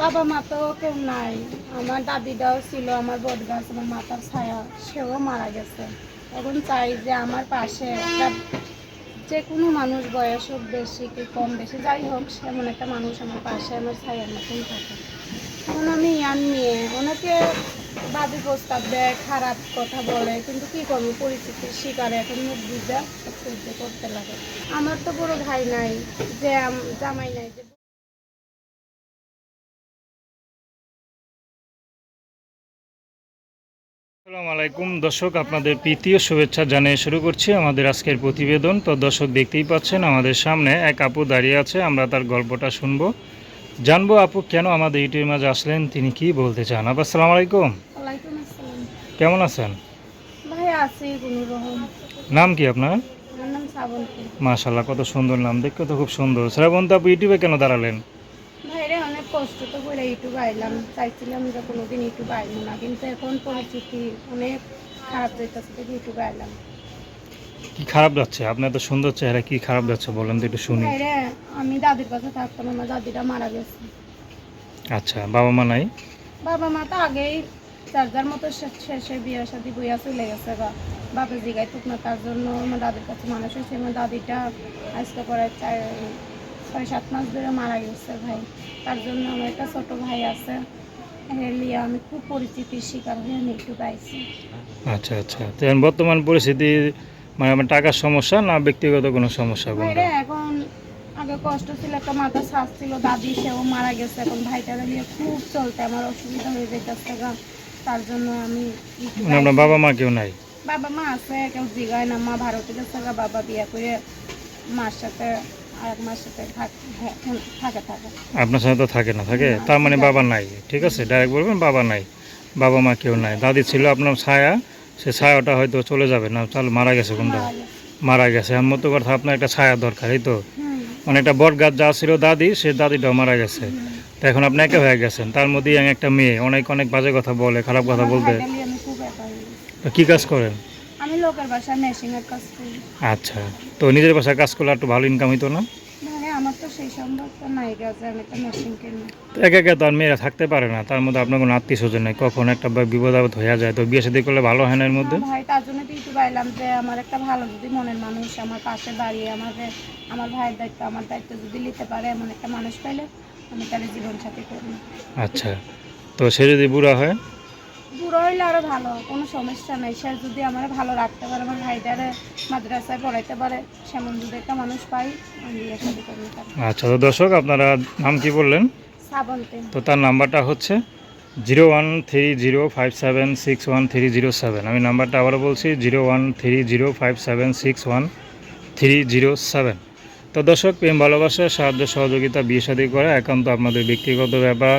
বাবা মা তো কেউ নাই। আমার দাদিটাও ছিল, আমার বট গাছ আমার মাথার ছায়া, সেও মারা গেছে। এখন চাই যে আমার পাশে একটা যে কোনো মানুষ, বয়স হোক, বেশি কি কম বেশি, যাই হোক, সেমন একটা মানুষ আমার পাশে, আমার ছায়ার মতন থাকে। এখন আমি ইয়ান নিয়ে ওনাকে বাজে প্রস্তাব দেয়, খারাপ কথা বলে, কিন্তু কি করব? পরিস্থিতির শিকারে এখন মুখ বুঝা করতে লাগে। আমার তো বড় ভাই নাই যে জামাই নাই, যে আসসালামু আলাইকুম। দর্শক আপনাদের প্রীতীয় শুভেচ্ছা জানিয়ে শুরু করছি আমাদের আজকের প্রতিবেদন। তো দর্শক দেখতেই পাচ্ছেন আমাদের সামনে এক আপু দাঁড়িয়ে আছে আমরা তার গল্পটা শুনব। জানব আপু কেন আমাদের ইউটিউবের মাঝে আসলেন তিনি কি বলতে চান? আপু আসসালামু আলাইকুম। কেমন আছেন? নাম কি আপনার? মাশাল্লাহ কত সুন্দর নাম দেখতে তো খুব সুন্দর। শ্রাবন্ত আপু ইউটিউবে কেন দাঁড়ালেন? কষ্ট তো করে ইউটিউবে আইলাম চাইছিলাম যে কোনোদিন ইউটিউবে আইবো না কিন্তু এখন পরিস্থিতি অনেক খারাপ যাইতেছে ইউটিউবে আইলাম কি খারাপ যাচ্ছে আপনার তো সুন্দর চেহারা কি খারাপ যাচ্ছে বলেন তো একটু শুনি। ভাইরে আমি দাদির কাছে থাকতাম আমার দাদিটা মারা গেছে। আচ্ছা বাবা মা নাই? বাবা মা তো আগেই যার যার মতো শেষে বিয়ে শাদি বইয়া চলে গেছে বা বাপে জিগাই তুক না তার জন্য আমার দাদির কাছে মানুষ হয়েছে আমার দাদিটা আজকে পরে চার ছয় সাত মাস ধরে মারা গেছে ভাই। তার জন্য আমার একটা ছোট ভাই আছে। হেলিয়া আমি খুব পরিচিতির শিকার হয়ে আমি একটু গাইছি আচ্ছা আচ্ছা। তো এখন বর্তমান পরিস্থিতি মানে আমার টাকার সমস্যা না ব্যক্তিগত কোনো সমস্যা কোনটা এখন আগে কষ্ট ছিল একটা মাথা শ্বাস ছিল দাদি সেও মারা গেছে। এখন ভাইটারে নিয়ে খুব চলতে আমার অসুবিধা হয়ে যেতেছে গা। তার জন্য আমি মানে আপনার বাবা মা কেউ নাই? বাবা মা আছে কেউ জিগায় না। মা ভারতে গেছে বাবা বিয়ে করে মার সাথে আর এক মার সাথে থাক- হ্যাঁ, থাকে আপনার সাথে তো থাকে না থাকে? তার মানে বাবা নাই ঠিক আছে? ডাইরেক্ট বলবেন বাবা নাই। বাবা মা কেউ নাই। দাদি ছিল আপনার ছায়া সে ছায়াটা হয়তো চলে যাবে না চাল মারা গেছে কোনটা? মারা গেছে। মারা গেছে। এর মতো কথা আপনার একটা ছায়া দরকার এই তো? মানে একটা বট গাছ যা ছিল দাদি সে দাদিটাও মারা গেছে। তো এখন আপনি একা হয়ে গেছেন তার মধ্যেই আমি একটা মেয়ে অনেক অনেক বাজে কথা বলে খারাপ কথা আমার বলতে। গেছি। তো কী কাজ করেন? লোকের মেশিনের কাজ করি। আচ্ছা তো নিজের বাসায় কাজ করলে একটু ভালো ইনকাম হইতো না? মানে আমার তো সেই নাই গেছে আমি মেশিন কিনি। তো একা একা তো আর মেয়েরা থাকতে পারে না তার মধ্যে আপনার কোনো আত্মীয় স্বজন নেই কখন একটা বিপদ আপদ হয়ে যায় তো বিয়ে সাথে করলে ভালো হয় না এর মধ্যে? ভাই তার জন্য তো ইউটিউবে আইলাম যে আমার একটা ভালো যদি মনের মানুষ আমার পাশে দাঁড়িয়ে আমাকে আমার ভাইয়ের দায়িত্ব আমার দায়িত্ব যদি নিতে পারে এমন একটা মানুষ পাইলে আমি তার জীবন সাথী আচ্ছা তো সে যদি বুড়া হয়? বুড়ো হইলে আরও ভালো কোনো সমস্যা নেই। সে যদি আমার ভালো রাখতে পারে আমার ভাইটারে মাদ্রাসায় পড়াইতে পারে সেমন যদি একটা মানুষ পাই আমি আচ্ছা তো দর্শক আপনারা নাম কি বললেন? শ্রাবন্তী তো তার নাম্বারটা হচ্ছে zero one three zero five seven six one three zero seven. আমি নাম্বারটা আবারও বলছি zero one three zero five seven six one three zero seven. তো দর্শক প্রেম ভালোবাসা সাহায্য সহযোগিতা বিয়ে শাদী করা একান্ত আপনাদের ব্যক্তিগত ব্যাপার।